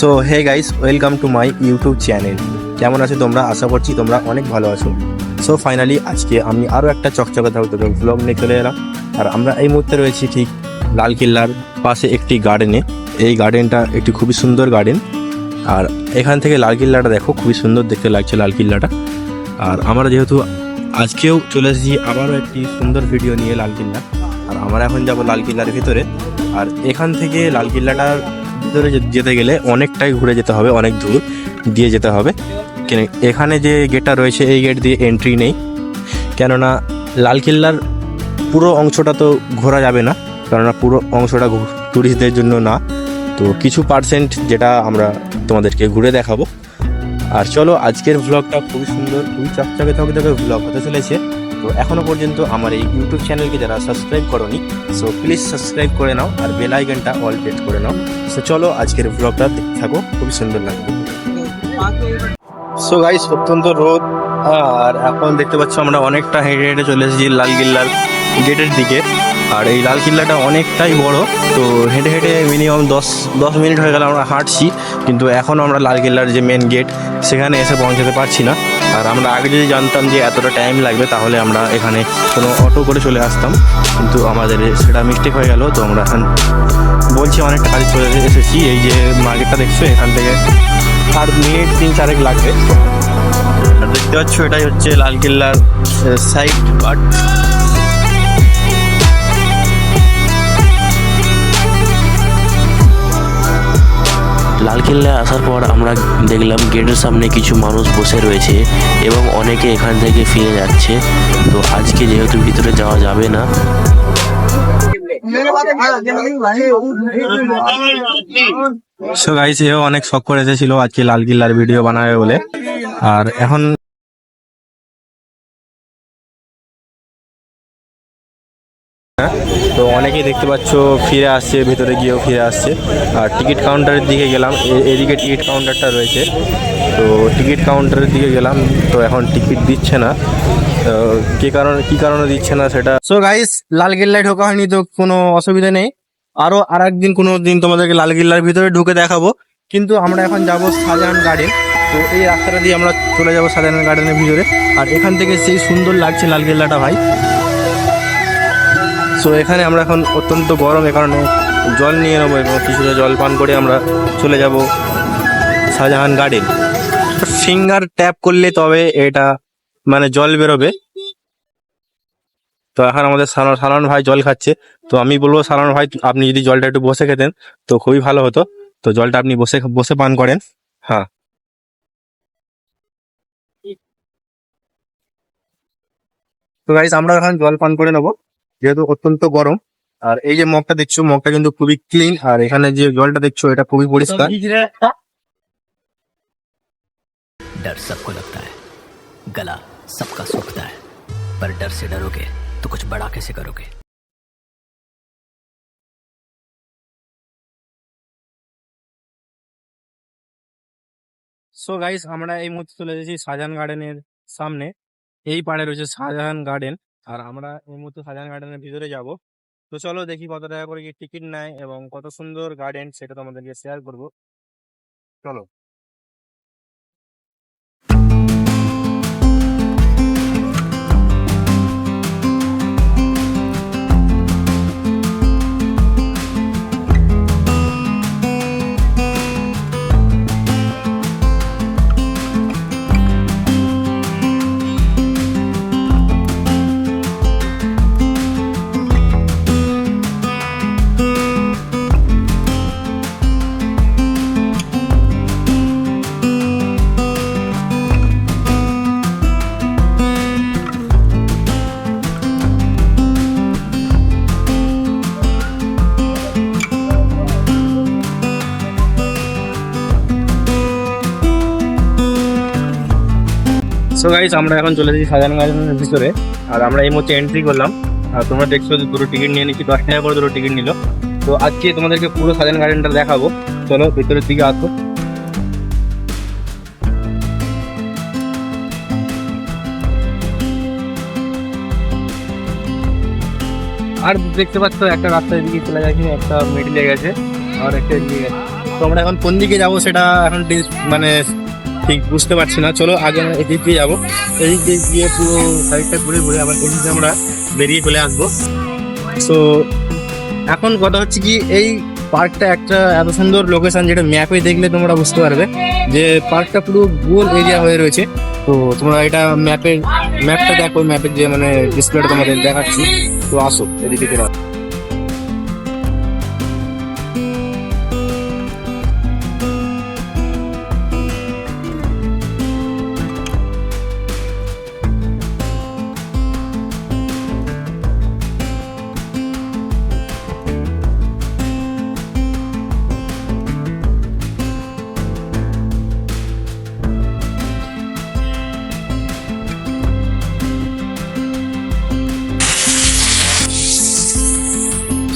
So hey guys welcome to my YouTube channel কেমন আছো তোমরা? আশা করছি তোমরা অনেক ভালো আছো। সো ফাইনালি আজকে আমি আরও একটা চকচকে থাকতে ব্লগ নিয়ে চলে এলাম। আর আমরা এই মুহূর্তে রয়েছি ঠিক লাল কিল্লার পাশে একটি গার্ডেনে এই গার্ডেনটা একটি খুবই সুন্দর গার্ডেন আর এখান থেকে লাল কিল্লাটা দেখো, খুবই সুন্দর দেখতে লাগছে লাল কিল্লাটা আর আমরা যেহেতু আজকেও চলে এসেছি আবারও একটি সুন্দর ভিডিও নিয়ে লাল কিল্লা আর আমরা এখন যাব লাল কিল্লার ভিতরে। আর এখান থেকে লাল ভিতরে যেতে গেলে অনেকটাই ঘুরে যেতে হবে, অনেক দূর দিয়ে যেতে হবে। এখানে যে গেটটা রয়েছে, এই গেট দিয়ে এন্ট্রি নেই। কেননা লাল কিল্লার পুরো অংশটা তো ঘোরা যাবে না, কেননা পুরো অংশটা ট্যুরিস্টদের জন্য না। তো কিছু পার্সেন্ট যেটা আমরা তোমাদেরকে ঘুরে দেখাবো। আর চলো, আজকের ভ্লগটা খুবই সুন্দর, খুবই চকচকে চকচকে ভ্লগ হতে চলেছে। তো এখনও পর্যন্ত আমার এই ইউটিউব চ্যানেলকে যারা সাবস্ক্রাইব করনি সো প্লিজ সাবস্ক্রাইব করে নাও আর বেল আইকনটা অল প্রেস করে নাও। সো চলো আজকের ভ্লগটা দেখতে থাকো, খুবই সুন্দর লাগবে। সো গাইস অত্যন্ত রোদ, আর এখন দেখতে পাচ্ছ আমরা অনেকটা হেঁটে হেঁটে চলে এসেছি লালকিল্লার গেটের দিকে। আর এই লাল কিল্লাটা অনেকটাই বড়, তো হেঁটে হেঁটে মিনিমাম দশ দশ মিনিট হয়ে গেল আমরা হাঁটছি, কিন্তু এখনও আমরা লাল কিল্লার যে মেন গেট সেখানে এসে পৌঁছাতে পারছি না। আর আমরা আগে যদি জানতাম যে এতটা টাইম লাগবে, তাহলে আমরা এখানে কোনো অটো করে চলে আসতাম। কিন্তু আমাদের সেটা মিস্টেক হয়ে গেল, তো আমরা এখন বলছি অনেকটা কাজ চলে এসেছি। এই যে মার্কেটটা দেখছ, এখান থেকে আর মিনিট তিন চারেক লাগবে। দেখতে পাচ্ছ, এটাই হচ্ছে লালকেল্লার সাইড বাট লালকেল্লায় আসার পর আমরা দেখলাম গেটের সামনে কিছু মানুষ বসে রয়েছে এবং অনেকে এখান থেকে ফিরে যাচ্ছে। তো আজকে যেহেতু ভিতরে যাওয়া যাবে না সো গাইস অনেক শখ করে এসেছিল আজকে লাল কিল্লার ভিডিও বানাবে বলে। আর এখন তো অনেকেই দেখতে পাচ্ছ ফিরে আসছে, ভিতরে গিয়েও ফিরে আসছে। আর টিকিট কাউন্টারের দিকে গেলাম এদিকে টিকিট কাউন্টারটা রয়েছে। তো টিকিট কাউন্টারের দিকে গেলাম, তো এখন টিকিট দিচ্ছে না। কি কারণে কি কারণে দিচ্ছে না সেটা সো গাইস লালকেল্লায় ঢোকা হয়নি তো কোনো অসুবিধা নেই। আরও আর একদিন কোনো দিন তোমাদেরকে লালকেল্লার ভিতরে ঢুকে দেখাবো। কিন্তু আমরা এখন যাব শাহজাহান গার্ডেন তো এই রাস্তাটা দিয়ে আমরা চলে যাব শাহজাহান গার্ডেনের ভিতরে। আর এখান থেকে সেই সুন্দর লাগছে লালকেল্লাটা ভাই। সো এখানে আমরা এখন অত্যন্ত গরম, এ কারণে জল নিয়ে নেব এবং কিছুটা জল পান করে আমরা চলে যাব শাহজাহান গার্ডেন ফিঙ্গার ট্যাপ করলে তবে এটা মানে জল বেরোবে। তো এখন আমাদের সালন ভাই জল খাচ্ছে। তো আমি বলব, সালন ভাই, আপনি যদি জলটা একটু বসে খেতেন, তো খুবই ভালো হতো। তো জলটা আপনি বসে বসে পান করেন। হ্যাঁ। তো গাইস আমরা এখন জল পান করে নেব। যেহেতু অত্যন্ত গরম আর এই যে মগটা দেখছো মগটা কিন্তু খুবই ক্লিন আর এখানে যে জলটা দেখছো এটা খুবই পরিষ্কার डर सबको लगता है गला सबका सूखता है पर डर से डरोगे तो कुछ बड़ा कैसे करोगे সো গাইস আমরা এই মুহূর্তে চলে এসেছি শাহজাহান গার্ডেনের সামনে এই পাড়ে রয়েছে শাহজাহান গার্ডেন আর আমরা এই মুহূর্তে সাজান গার্ডেনের ভিতরে যাব। তো চলো দেখি কত টাকা করে কি টিকিট নেয় এবং কত সুন্দর গার্ডেন সেটা তোমাদেরকে শেয়ার করব। চলো। সো গাইস আমরা এখন চলে এসেছি সাজান গার্ডেনের ভিতরে। আর আমরা এই মুহূর্তে এন্ট্রি করলাম। আর তোমরা দেখছ যে দুটো টিকিট নিয়ে নিচ্ছি, দশ টাকা করে দুটো টিকিট নিল। তো আজকে তোমাদেরকে পুরো সাজান গার্ডেনটা দেখাবো। চলো ভিতরের দিকে আসো। আর দেখতে পাচ্ছ, একটা রাস্তার দিকে চলে যাচ্ছে, একটা মিডিলে গেছে আর একটা এদিকে তো আমরা এখন কোন দিকে যাব সেটা এখন মানে ঠিক বুঝতে পারছি না। চলো আগে আমরা এদিক দিয়ে যাব। এদিক দিয়ে গিয়ে পুরো সাইডটা ঘুরে ঘুরে আবার এদিক দিয়ে আমরা বেরিয়ে চলে আসব। তো এখন কথা হচ্ছে কি, এই পার্কটা একটা এত সুন্দর লোকেশন যেটা ম্যাপে দেখলে তোমরা বুঝতে পারবে যে পার্কটা পুরো গোল এরিয়া হয়ে রয়েছে। তো তোমরা এটা ম্যাপের ম্যাপটা দেখো ম্যাপের যে মানে ডিসপ্লেটা তোমাদের দেখাচ্ছি। তো আসো, এদিকে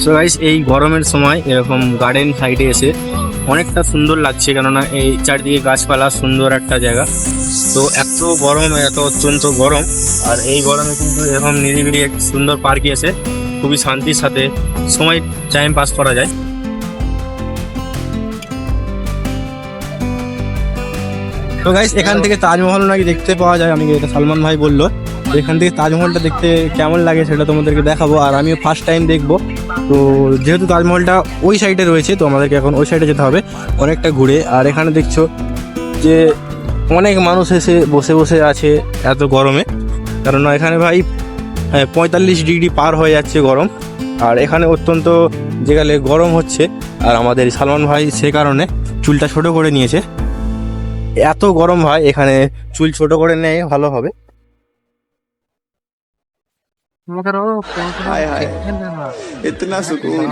সো গাইস এই গরমের সময় এরকম গার্ডেন সাইডে এসে অনেকটা সুন্দর লাগছে কেননা এই চারদিকে গাছপালা, সুন্দর একটা জায়গা। তো এত গরম, এত অত্যন্ত গরম, আর এই গরমে কিন্তু এরকম নিরিবিলি এক সুন্দর পার্কে এসে খুবই শান্তির সাথে সময় টাইম পাস করা যায়। তো গাইস এখান থেকে তাজমহল নাকি দেখতে পাওয়া যায়, আমি এটা সালমান ভাই বলল। এখান থেকে তাজমহলটা দেখতে কেমন লাগে সেটা তোমাদেরকে দেখাবো, আর আমিও ফার্স্ট টাইম দেখব। তো যেহেতু তাজমহলটা ওই সাইডে রয়েছে, তো আমাদেরকে এখন ওই সাইডে যেতে হবে। অনেকটা ঘুরে, আর এখানে দেখছ যে অনেক মানুষ এসে বসে বসে আছে এত গরমে। কারণ এখানে ভাই পঁয়তাল্লিশ ডিগ্রি পার হয়ে যাচ্ছে গরম। আর এখানে অত্যন্ত যেখানে গরম হচ্ছে, আর আমাদের সালমান ভাই সে কারণে চুলটা ছোট করে নিয়েছে। এত গরম ভাই, এখানে চুল ছোট করে নেয়, ভালো হবে। हाय हाय इतना सुकून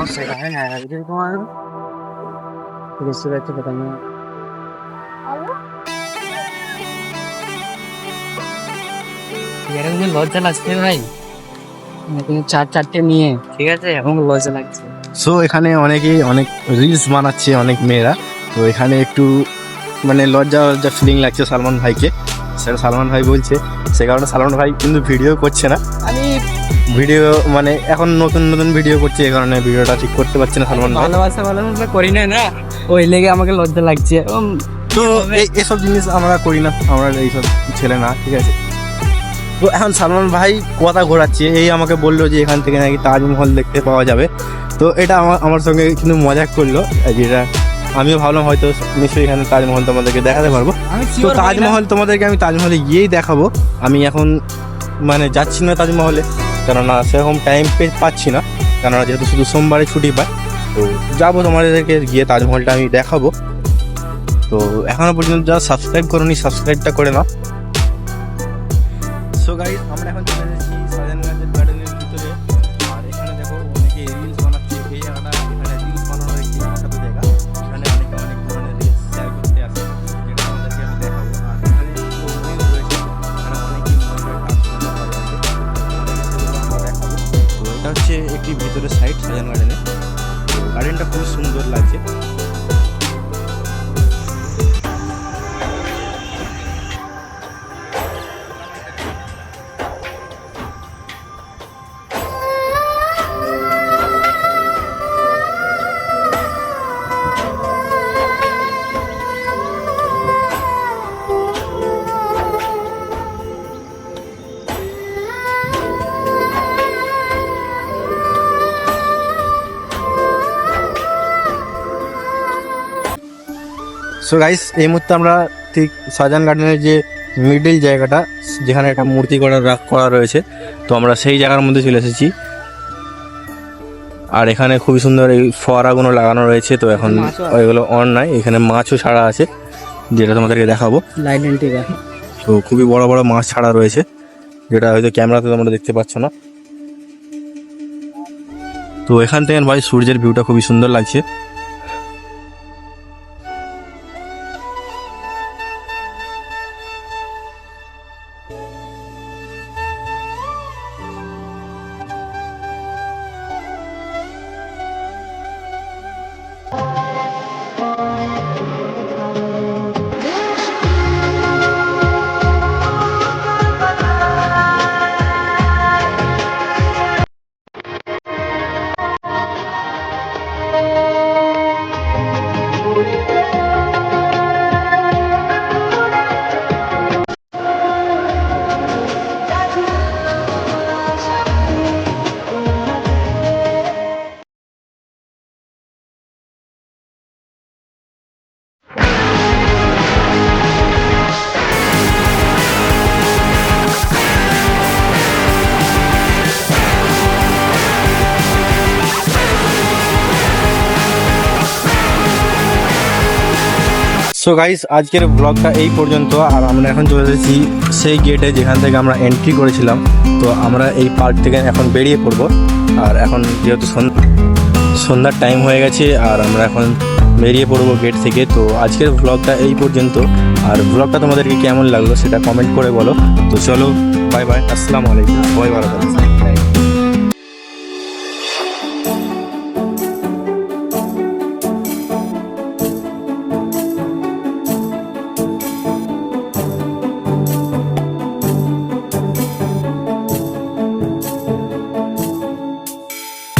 এরকম লজ্জা লাগছে ভাই তুমি চার চারটে নিয়ে ঠিক আছে এখন লজ্জা লাগছে সো এখানে অনেকেই অনেক রিলস বানাচ্ছে অনেক মেয়েরা তো এখানে একটু মানে লজ্জা লজ্জা ফিলিং লাগছে সালমান ভাইকে সেটা সালমান ভাই বলছে সে কারণে সালমান ভাই কিন্তু ভিডিও করছে না আমি ভিডিও মানে এখন নতুন নতুন ভিডিও করছি এই কারণে ভিডিওটা ঠিক করতে পারছি না সালমান ভাই। ভালোবাসা ভালোবাসা করি না না? ওই লেগে আমাকে লজ্জা লাগছে। তো এই এসব জিনিস আমরা করি না আমরা এইসব ছেলে না ঠিক আছে? তো এখন সালমান ভাই কথা ঘোরাচ্ছে এই আমাকে বলল যে এখান থেকে নাকি তাজমহল দেখতে পাওয়া যাবে। তো এটা আমার আমার সঙ্গে কিন্তু মজাক করল যেটা আমিও ভাবলাম হয়তো নিশ্চয়ই এখানে তাজমহল তোমাদেরকে দেখাতে পারব। তো। তাজমহল তোমাদেরকে আমি তাজমহলে গিয়েই দেখাবো। আমি এখন মানে যাচ্ছি না তাজমহলে। কেননা সেরকম টাইম পে পাচ্ছি না। কেননা যেহেতু শুধু সোমবারে ছুটি পাই তো যাব তোমাদেরকে গিয়ে তাজমহলটা আমি দেখাবো। তো এখনও পর্যন্ত যারা সাবস্ক্রাইব করোনি সাবস্ক্রাইবটা করে নাও। সো গাইজ আমরা এখন সো গাইস এই মুহূর্তে আমরা ঠিক শাহজাহান গার্ডেনের যে মিডিল জায়গাটা যেখানে একটা মূর্তি করা রাখ- করা রয়েছে তো আমরা সেই জায়গার মধ্যে চলে এসেছি। আর এখানে খুবই সুন্দর এই ফোয়ারাগুলো লাগানো রয়েছে তো এখন। ওইগুলো অন নাই এখানে মাছও ছাড়া আছে যেটা তোমাদেরকে দেখাবো। তো খুবই বড় বড় মাছ ছাড়া রয়েছে যেটা হয়তো ক্যামেরাতে তোমরা দেখতে পাচ্ছ না। তো এখান থেকে ভাই সূর্যের ভিউটা খুবই সুন্দর লাগছে। সো গাইস আজকের ব্লগটা এই পর্যন্ত। আর আমরা এখন চলে এসেছি সেই গেটে যেখান থেকে আমরা এন্ট্রি করেছিলাম। তো আমরা এই পার্ক থেকে এখন বেরিয়ে পড়ব। আর এখন যেহেতু সন- সন্ধ্যার টাইম হয়ে গেছে, আর আমরা এখন বেরিয়ে পড়ব গেট থেকে। তো আজকের ব্লগটা এই পর্যন্ত। আর ব্লগটা তোমাদেরকে কেমন লাগল সেটা কমেন্ট করে বলো। তো চলো বাই বাই আসসালামু আলাইকুম। সবাই ভালো